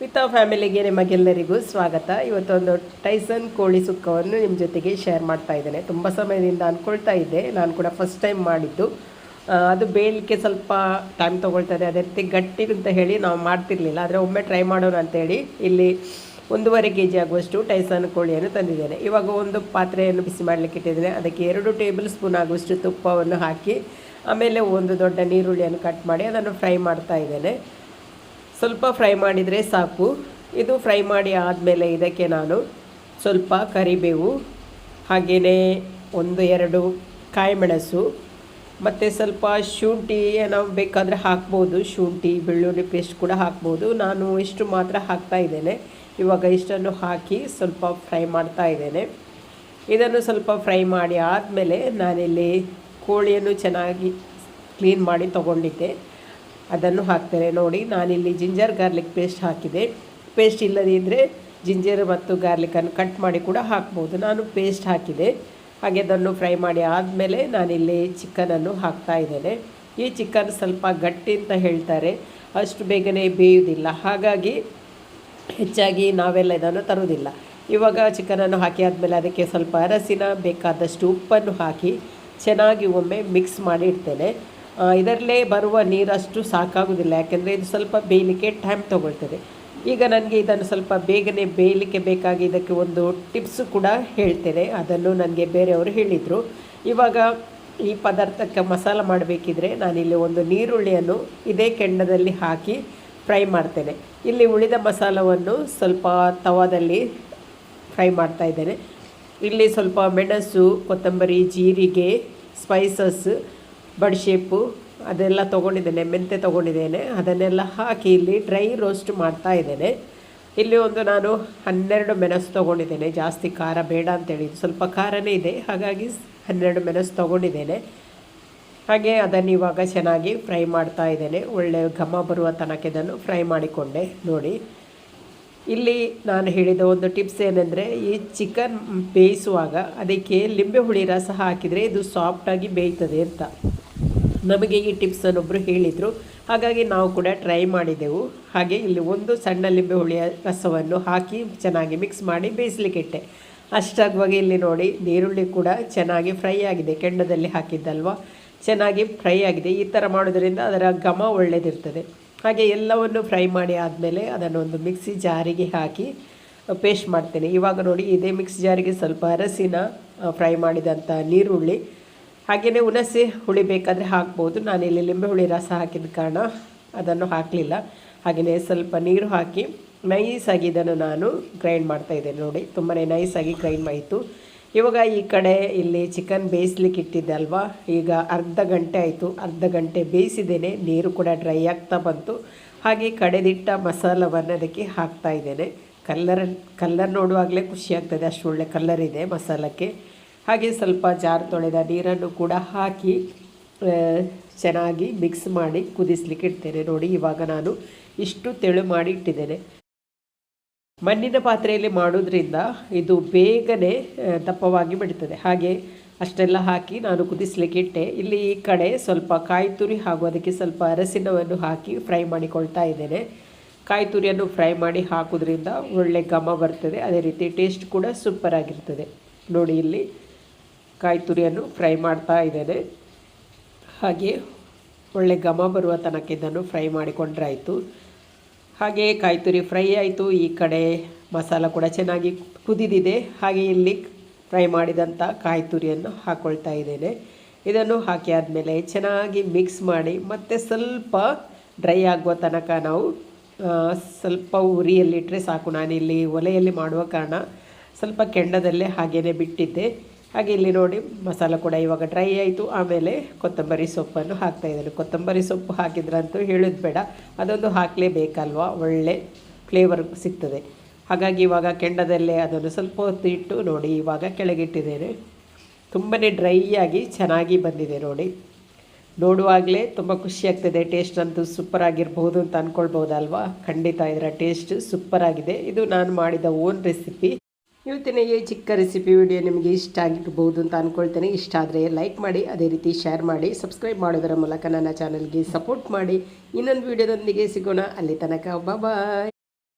ಮಿತಾ ಫ್ಯಾಮಿಲಿಗೆ ನಿಮಗೆಲ್ಲರಿಗೂ ಸ್ವಾಗತ. ಇವತ್ತೊಂದು ಟೈಸನ್ ಕೋಳಿ ಸುಕ್ಕವನ್ನು ನಿಮ್ಮ ಜೊತೆಗೆ ಶೇರ್ ಮಾಡ್ತಾ ಇದ್ದೇನೆ. ತುಂಬ ಸಮಯದಿಂದ ಅಂದ್ಕೊಳ್ತಾ ಇದ್ದೆ. ನಾನು ಕೂಡ ಫಸ್ಟ್ ಟೈಮ್ ಮಾಡಿದ್ದು. ಅದು ಬೇಯಲಿಕ್ಕೆ ಸ್ವಲ್ಪ ಟೈಮ್ ತೊಗೊಳ್ತದೆ ಅದೇ ರೀತಿ ಗಟ್ಟಿ ಅಂತ ಹೇಳಿ ನಾವು ಮಾಡ್ತಿರ್ಲಿಲ್ಲ. ಆದರೆ ಒಮ್ಮೆ ಟ್ರೈ ಮಾಡೋಣ ಅಂತೇಳಿ ಇಲ್ಲಿ ಒಂದೂವರೆ ಕೆ ಜಿ ಆಗುವಷ್ಟು ಟೈಸನ್ ಕೋಳಿಯನ್ನು ತಂದಿದ್ದೇನೆ. ಇವಾಗ ಒಂದು ಪಾತ್ರೆಯನ್ನು ಬಿಸಿ ಮಾಡಲಿಕ್ಕೆ ಇಟ್ಟಿದ್ದೇನೆ. ಅದಕ್ಕೆ ಎರಡು ಟೇಬಲ್ ಸ್ಪೂನ್ ಆಗುವಷ್ಟು ತುಪ್ಪವನ್ನು ಹಾಕಿ, ಆಮೇಲೆ ಒಂದು ದೊಡ್ಡ ನೀರುಳ್ಳಿಯನ್ನು ಕಟ್ ಮಾಡಿ ಅದನ್ನು ಫ್ರೈ ಮಾಡ್ತಾ ಇದ್ದೇನೆ. ಸ್ವಲ್ಪ ಫ್ರೈ ಮಾಡಿದರೆ ಸಾಕು. ಇದು ಫ್ರೈ ಮಾಡಿ ಆದಮೇಲೆ ಇದಕ್ಕೆ ನಾನು ಸ್ವಲ್ಪ ಕರಿಬೇವು, ಹಾಗೆಯೇ ಒಂದು ಎರಡು ಕಾಯಿಮೆಣಸು, ಮತ್ತು ಸ್ವಲ್ಪ ಶುಂಠಿ ನಾವು ಬೇಕಾದರೆ ಹಾಕ್ಬೋದು. ಶುಂಠಿ, ಬೆಳ್ಳುಳ್ಳಿ ಪೇಸ್ಟ್ ಕೂಡ ಹಾಕ್ಬೋದು. ನಾನು ಇಷ್ಟು ಮಾತ್ರ ಹಾಕ್ತಾ ಇದ್ದೇನೆ. ಇವಾಗ ಇಷ್ಟನ್ನು ಹಾಕಿ ಸ್ವಲ್ಪ ಫ್ರೈ ಮಾಡ್ತಾ ಇದ್ದೇನೆ. ಇದನ್ನು ಸ್ವಲ್ಪ ಫ್ರೈ ಮಾಡಿ ಆದಮೇಲೆ ನಾನಿಲ್ಲಿ ಕೋಳಿಯನ್ನು ಚೆನ್ನಾಗಿ ಕ್ಲೀನ್ ಮಾಡಿ ತಗೊಂಡಿದ್ದೆ. ಅದನ್ನು ಹಾಕ್ತಾರೆ ನೋಡಿ, ನಾನಿಲ್ಲಿ ಜಿಂಜರ್ ಗಾರ್ಲಿಕ್ ಪೇಸ್ಟ್ ಹಾಕಿದೆ. ಪೇಸ್ಟ್ ಇಲ್ಲದಿದ್ದರೆ ಜಿಂಜರ್ ಮತ್ತು ಗಾರ್ಲಿಕನ್ನು ಕಟ್ ಮಾಡಿ ಕೂಡ ಹಾಕ್ಬೋದು. ನಾನು ಪೇಸ್ಟ್ ಹಾಕಿದೆ. ಹಾಗೆ ಅದನ್ನು ಫ್ರೈ ಮಾಡಿ ಆದಮೇಲೆ ನಾನಿಲ್ಲಿ ಚಿಕನನ್ನು ಹಾಕ್ತಾ ಇದ್ದೇನೆ. ಈ ಚಿಕನ್ ಸ್ವಲ್ಪ ಗಟ್ಟಿ ಅಂತ ಹೇಳ್ತಾರೆ. ಅಷ್ಟು ಬೇಗನೆ ಬೇಯುವುದಿಲ್ಲ. ಹಾಗಾಗಿ ಹೆಚ್ಚಾಗಿ ನಾವೆಲ್ಲ ಇದನ್ನು ತರುವುದಿಲ್ಲ. ಇವಾಗ ಚಿಕನನ್ನು ಹಾಕಿ ಆದಮೇಲೆ ಅದಕ್ಕೆ ಸ್ವಲ್ಪ ಅರಸಿನ ಬೇಕಾದಷ್ಟು ಉಪ್ಪನ್ನು ಹಾಕಿ ಚೆನ್ನಾಗಿ ಒಮ್ಮೆ ಮಿಕ್ಸ್ ಮಾಡಿ ಇಡ್ತೇನೆ. ಇದರಲ್ಲೇ ಬರುವ ನೀರಷ್ಟು ಸಾಕಾಗೋದಿಲ್ಲ ಯಾಕೆಂದರೆ ಇದು ಸ್ವಲ್ಪ ಬೇಯಲಿಕ್ಕೆ ಟೈಮ್ ತೊಗೊಳ್ತದೆ. ಈಗ ನನಗೆ ಇದನ್ನು ಸ್ವಲ್ಪ ಬೇಗನೆ ಬೇಯಲಿಕ್ಕೆ ಬೇಕಾಗಿ ಇದಕ್ಕೆ ಒಂದು ಟಿಪ್ಸ್ ಕೂಡ ಹೇಳ್ತೇನೆ. ಅದನ್ನು ನನಗೆ ಬೇರೆಯವರು ಹೇಳಿದರು. ಇವಾಗ ಈ ಪದಾರ್ಥಕ್ಕೆ ಮಸಾಲ ಮಾಡಬೇಕಿದ್ರೆ ನಾನಿಲ್ಲಿ ಒಂದು ನೀರುಳ್ಳಿಯನ್ನು ಇದೇ ಕೆಂಡದಲ್ಲಿ ಹಾಕಿ ಫ್ರೈ ಮಾಡ್ತೇನೆ. ಇಲ್ಲಿ ಉಳಿದ ಮಸಾಲವನ್ನು ಸ್ವಲ್ಪ ತವಾದಲ್ಲಿ ಫ್ರೈ ಮಾಡ್ತಾ ಇದ್ದೇನೆ. ಇಲ್ಲಿ ಸ್ವಲ್ಪ ಮೆಣಸು, ಕೊತ್ತಂಬರಿ, ಜೀರಿಗೆ ಸ್ಪೈಸಸ್ ಬಡಿಶೇಪು ಅದೆಲ್ಲ ತೊಗೊಂಡಿದ್ದೇನೆ, ಮೆಂತೆ ತೊಗೊಂಡಿದ್ದೇನೆ. ಅದನ್ನೆಲ್ಲ ಹಾಕಿ ಇಲ್ಲಿ ಡ್ರೈ ರೋಸ್ಟ್ ಮಾಡ್ತಾ ಇದ್ದೇನೆ. ಇಲ್ಲಿ ಒಂದು ನಾನು ಹನ್ನೆರಡು ಮೆಣಸು ತೊಗೊಂಡಿದ್ದೇನೆ, ಜಾಸ್ತಿ ಖಾರ ಬೇಡ ಅಂತೇಳಿ. ಸ್ವಲ್ಪ ಖಾರನೇ ಇದೆ, ಹಾಗಾಗಿ ಹನ್ನೆರಡು ಮೆಣಸು ತೊಗೊಂಡಿದ್ದೇನೆ. ಹಾಗೆ ಅದನ್ನು ಇವಾಗ ಚೆನ್ನಾಗಿ ಫ್ರೈ ಮಾಡ್ತಾ ಇದ್ದೇನೆ. ಒಳ್ಳೆಯ ಘಮ ಬರುವ ತನಕ ಇದನ್ನು ಫ್ರೈ ಮಾಡಿಕೊಂಡೆ, ನೋಡಿ. ಇಲ್ಲಿ ನಾನು ಹೇಳಿದ ಒಂದು ಟಿಪ್ಸ್ ಏನೆಂದರೆ, ಈ ಚಿಕನ್ ಬೇಯಿಸುವಾಗ ಅದಕ್ಕೆ ಲಿಂಬೆ ಹುಳಿ ರಸ ಹಾಕಿದರೆ ಇದು ಸಾಫ್ಟಾಗಿ ಬೇಯ್ತದೆ ಅಂತ. ನಮಗೆ ಈ ಟಿಪ್ಸನ್ನು ಒಬ್ಬರು ಹೇಳಿದರು. ಹಾಗಾಗಿ ನಾವು ಕೂಡ ಟ್ರೈ ಮಾಡಿದೆವು. ಹಾಗೆ ಇಲ್ಲಿ ಒಂದು ಸಣ್ಣ ಲಿಂಬೆ ಹುಳಿಯ ರಸವನ್ನು ಹಾಕಿ ಚೆನ್ನಾಗಿ ಮಿಕ್ಸ್ ಮಾಡಿ ಬೇಯಿಸ್ಲಿಕ್ಕೆ ಇಟ್ಟೆ. ಅಷ್ಟಾಗುವಾಗ ಇಲ್ಲಿ ನೋಡಿ ನೀರುಳ್ಳಿ ಕೂಡ ಚೆನ್ನಾಗಿ ಫ್ರೈ ಆಗಿದೆ. ಕೆಂಡದಲ್ಲಿ ಹಾಕಿದ್ದಲ್ವ? ಚೆನ್ನಾಗಿ ಫ್ರೈ ಆಗಿದೆ. ಈ ಥರ ಮಾಡೋದರಿಂದ ಅದರ ಘಮ ಒಳ್ಳೆಯದಿರ್ತದೆ ಹಾಗೆ ಎಲ್ಲವನ್ನು ಫ್ರೈ ಮಾಡಿ ಆದಮೇಲೆ ಅದನ್ನು ಒಂದು ಮಿಕ್ಸಿ ಜಾರಿಗೆ ಹಾಕಿ ಪೇಸ್ಟ್ ಮಾಡ್ತೇನೆ. ಇವಾಗ ನೋಡಿ ಇದೇ ಮಿಕ್ಸಿ ಜಾರಿಗೆ ಸ್ವಲ್ಪ ಅರಸಿನ ಫ್ರೈ ಮಾಡಿದಂಥ ನೀರುಳ್ಳಿ ಹಾಗೆಯೇ ಹುಣಸೆ ಹುಳಿ ಬೇಕಾದರೆ ಹಾಕ್ಬೋದು. ನಾನಿಲ್ಲಿ ಲಿಂಬೆ ಹುಳಿ ರಸ ಹಾಕಿದ ಕಾರಣ ಅದನ್ನು ಹಾಕಲಿಲ್ಲ. ಹಾಗೆಯೇ ಸ್ವಲ್ಪ ನೀರು ಹಾಕಿ ನೈಸಾಗಿ ಇದನ್ನು ನಾನು ಗ್ರೈಂಡ್ ಮಾಡ್ತಾ ಇದ್ದೇನೆ ನೋಡಿ. ತುಂಬಾ ನೈಸಾಗಿ ಗ್ರೈಂಡ್ ಆಯಿತು. ಇವಾಗ ಈ ಕಡೆ ಇಲ್ಲಿ ಚಿಕನ್ ಬೇಯಿಸ್ಲಿಕ್ಕೆ ಇಟ್ಟಿದ್ದೆ ಅಲ್ವಾ? ಈಗ ಅರ್ಧ ಗಂಟೆ ಆಯಿತು. ಅರ್ಧ ಗಂಟೆ ಬೇಯಿಸಿದ್ದೇನೆ. ನೀರು ಕೂಡ ಡ್ರೈ ಆಗ್ತಾ ಬಂತು. ಹಾಗೆ ಕಡೆದಿಟ್ಟ ಮಸಾಲವನ್ನು ಅದಕ್ಕೆ ಹಾಕ್ತಾ ಇದ್ದೇನೆ. ಕಲ್ಲರ್ ಕಲ್ಲರ್ ನೋಡುವಾಗಲೇ ಖುಷಿ ಆಗ್ತದೆ. ಅಷ್ಟು ಒಳ್ಳೆ ಕಲ್ಲರ್ ಇದೆ ಮಸಾಲಕ್ಕೆ. ಹಾಗೆ ಸ್ವಲ್ಪ ಜಾರ್ ತೊಳೆದ ನೀರನ್ನು ಕೂಡ ಹಾಕಿ ಚೆನ್ನಾಗಿ ಮಿಕ್ಸ್ ಮಾಡಿ ಕುದಿಸ್ಲಿಕ್ಕೆ ಇಡ್ತೇನೆ. ನೋಡಿ, ಇವಾಗ ನಾನು ಇಷ್ಟು ತೆಳು ಮಾಡಿ ಇಟ್ಟಿದ್ದೇನೆ. ಮಣ್ಣಿನ ಪಾತ್ರೆಯಲ್ಲಿ ಮಾಡೋದ್ರಿಂದ ಇದು ಬೇಗನೆ ದಪ್ಪವಾಗಿ ಬಿಡ್ತದೆ ಹಾಗೆ ಅಷ್ಟೆಲ್ಲ ಹಾಕಿ ನಾನು ಕುದಿಸ್ಲಿಕ್ಕೆ ಇಟ್ಟೆ. ಇಲ್ಲಿ ಈ ಕಡೆ ಸ್ವಲ್ಪ ಕಾಯಿ ತುರಿ ಹಾಗೂ ಅದಕ್ಕೆ ಸ್ವಲ್ಪ ಅರಸಿನವನ್ನು ಹಾಕಿ ಫ್ರೈ ಮಾಡಿಕೊಳ್ತಾ ಇದ್ದೇನೆ. ಕಾಯಿ ತುರಿಯನ್ನು ಫ್ರೈ ಮಾಡಿ ಹಾಕೋದ್ರಿಂದ ಒಳ್ಳೆ ಘಮ ಬರ್ತದೆ. ಅದೇ ರೀತಿ ಟೇಸ್ಟ್ ಕೂಡ ಸೂಪರ್ ಆಗಿರ್ತದೆ. ನೋಡಿ, ಇಲ್ಲಿ ಕಾಯಿ ತುರಿಯನ್ನು ಫ್ರೈ ಮಾಡ್ತಾ ಇದ್ದೇನೆ. ಹಾಗೆ ಒಳ್ಳೆ ಘಮ ಬರುವ ತನಕ ಇದನ್ನು ಫ್ರೈ ಮಾಡಿಕೊಂಡ್ರೆ ಆಯಿತು ಹಾಗೆ ಕಾಯಿ ತುರಿ ಫ್ರೈ ಆಯಿತು. ಈ ಕಡೆ ಮಸಾಲ ಕೂಡ ಚೆನ್ನಾಗಿ ಕುದಿದಿದೆ. ಹಾಗೆ ಇಲ್ಲಿ ಫ್ರೈ ಮಾಡಿದಂಥ ಕಾಯಿ ತುರಿಯನ್ನು ಹಾಕ್ಕೊಳ್ತಾ ಇದ್ದೇನೆ. ಇದನ್ನು ಹಾಕಿ ಆದಮೇಲೆ ಚೆನ್ನಾಗಿ ಮಿಕ್ಸ್ ಮಾಡಿ ಮತ್ತು ಸ್ವಲ್ಪ ಡ್ರೈ ಆಗುವ ತನಕ ನಾವು ಸ್ವಲ್ಪ ಉರಿಯಲ್ಲಿಟ್ಟರೆ ಸಾಕು. ನಾನಿಲ್ಲಿ ಒಲೆಯಲ್ಲಿ ಮಾಡುವ ಕಾರಣ ಸ್ವಲ್ಪ ಕೆಂಡದಲ್ಲೇ ಹಾಗೇ ಬಿಟ್ಟಿದ್ದೆ. ಹಾಗೆ ಇಲ್ಲಿ ನೋಡಿ ಮಸಾಲ ಕೂಡ ಇವಾಗ ಡ್ರೈ ಆಯಿತು. ಆಮೇಲೆ ಕೊತ್ತಂಬರಿ ಸೊಪ್ಪನ್ನು ಹಾಕ್ತಾ ಇದ್ದೇನೆ ಕೊತ್ತಂಬರಿ ಸೊಪ್ಪು ಹಾಕಿದ್ರಂತೂ ಹೇಳೋದು ಬೇಡ. ಅದೊಂದು ಹಾಕಲೇಬೇಕಲ್ವಾ? ಒಳ್ಳೆ ಫ್ಲೇವರ್ ಸಿಗ್ತದೆ. ಹಾಗಾಗಿ ಇವಾಗ ಕೆಂಡದಲ್ಲೇ ಅದನ್ನು ಸ್ವಲ್ಪ ಹೊತ್ತು ಇಟ್ಟು ನೋಡಿ ಇವಾಗ ಕೆಳಗಿಟ್ಟಿದ್ದೇನೆ. ತುಂಬಾ ಡ್ರೈ ಆಗಿ ಚೆನ್ನಾಗಿ ಬಂದಿದೆ ನೋಡಿ. ನೋಡುವಾಗಲೇ ತುಂಬ ಖುಷಿಯಾಗ್ತದೆ ಟೇಸ್ಟ್ ಅಂತೂ ಸೂಪರ್ ಆಗಿರ್ಬೋದು ಅಂತ ಅಂದ್ಕೊಳ್ಬೋದಲ್ವಾ ಖಂಡಿತ ಇದರ ಟೇಸ್ಟ್ ಸೂಪರ್ ಆಗಿದೆ. ಇದು ನಾನು ಮಾಡಿದ ಓನ್ ರೆಸಿಪಿ ಇವತ್ತಿನ ಈ ಚಿಕ್ಕ ರೆಸಿಪಿ ವಿಡಿಯೋ ನಿಮಗೆ ಇಷ್ಟ ಆಗಿರ್ಬೋದು ಅಂತ ಅಂದ್ಕೊಳ್ತೇನೆ ಇಷ್ಟ ಆದರೆ ಲೈಕ್ ಮಾಡಿ, ಅದೇ ರೀತಿ ಶೇರ್ ಮಾಡಿ ಸಬ್ಸ್ಕ್ರೈಬ್ ಮಾಡೋದರ ಮೂಲಕ ನನ್ನ ಚಾನಲ್ಗೆ ಸಪೋರ್ಟ್ ಮಾಡಿ. ಇನ್ನೊಂದು ವಿಡಿಯೋದೊಂದಿಗೆ ಸಿಗೋಣ. ಅಲ್ಲಿ ತನಕ ಬಾಯ್